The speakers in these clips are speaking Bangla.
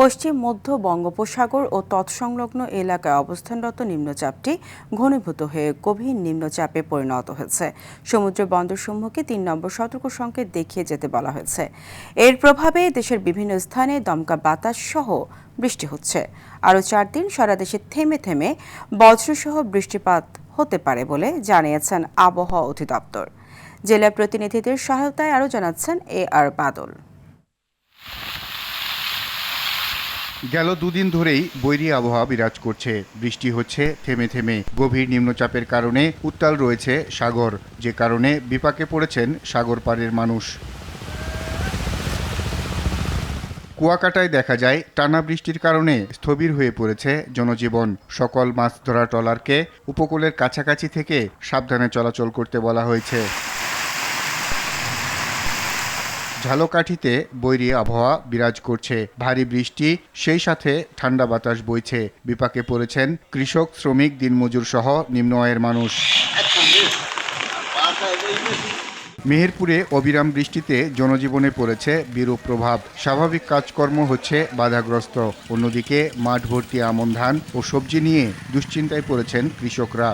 পশ্চিম, মধ্য বঙ্গোপসাগর ও তৎসংলগ্ন এলাকায় অবস্থানরত নিম্নচাপটি ঘনীভূত হয়ে গভীর নিম্নচাপে পরিণত হয়েছে। সমুদ্র বন্দরসমূহকে তিন নম্বর সতর্ক সংকেত দেখিয়ে যেতে বলা হয়েছে। এর প্রভাবে দেশের বিভিন্ন স্থানে দমকা বাতাস সহ বৃষ্টি হচ্ছে। আরও চার দিন সারা দেশে থেমে থেমে বজ্রসহ বৃষ্টিপাত হতে পারে বলে জানিয়েছেন আবহাওয়া অধিদপ্তর। জেলা প্রতিনিধিদের সহায়তায় আরও জানাচ্ছেন এ আর বাদল। গেল দুদিন ধরেই বৈরী আবহাওয়া বিরাজ করছে। বৃষ্টি হচ্ছে থেমে থেমে। গভীর নিম্নচাপের কারণে উত্তাল রয়েছে সাগর, যে কারণে বিপাকে পড়েছেন সাগর পাড়ের মানুষ। কুয়াকাটায় দেখা যায়, টানা বৃষ্টির কারণে স্থবির হয়ে পড়েছে জনজীবন। সকল মাছ ধরা ট্রলারকে উপকূলের কাছাকাছি থেকে সাবধানে চলাচল করতে বলা হয়েছে। ঝালকাঠিতে বৈরী আবহাওয়া বিরাজ করছে। ভারী বৃষ্টি, সেই সাথে ঠান্ডা বাতাস বইছে। বিপাকে পড়েছেন কৃষক, শ্রমিক, দিনমজুর সহ নিম্ন আয়ের মানুষ। মেহেরপুরে অবিরাম বৃষ্টিতে জনজীবনে পড়েছে বিরূপ প্রভাব। স্বাভাবিক কাজকর্ম হচ্ছে বাধাগ্রস্ত। অন্যদিকে মাঠ ভর্তি আমন ধান ও সবজি নিয়ে দুশ্চিন্তায় পড়েছেন কৃষকরা।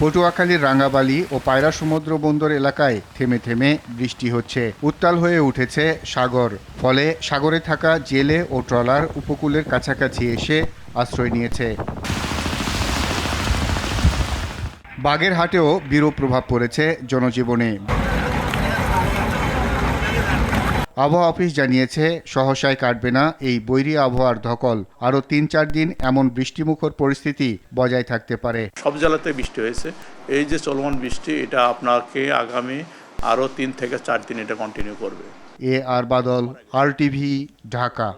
পটুয়াখালীর রাঙ্গাবালি ও পায়রা সমুদ্র বন্দর এলাকায় থেমে থেমে বৃষ্টি হচ্ছে। উত্তাল হয়ে উঠেছে সাগর, ফলে সাগরে থাকা জেলে ও ট্রলার উপকূলের কাছাকাছি এসে আশ্রয় নিয়েছে। বাগেরহাটেও বিরূপ প্রভাব পড়েছে জনজীবনে। আবহাওয়া অফিস জানিয়েছে সহসায় কাটবে না এই বৈরী আবহাওয়ার ধকল। আরও তিন চার দিন এমন বৃষ্টিমুখর পরিস্থিতি বজায় থাকতে পারে। সব জেলাতে বৃষ্টি হয়েছে। এই যে চলমান বৃষ্টি এটা আপনাকে আগামী আরও তিন থেকে চার দিন এটা কন্টিনিউ করবে। A R Badal R TV Dhaka.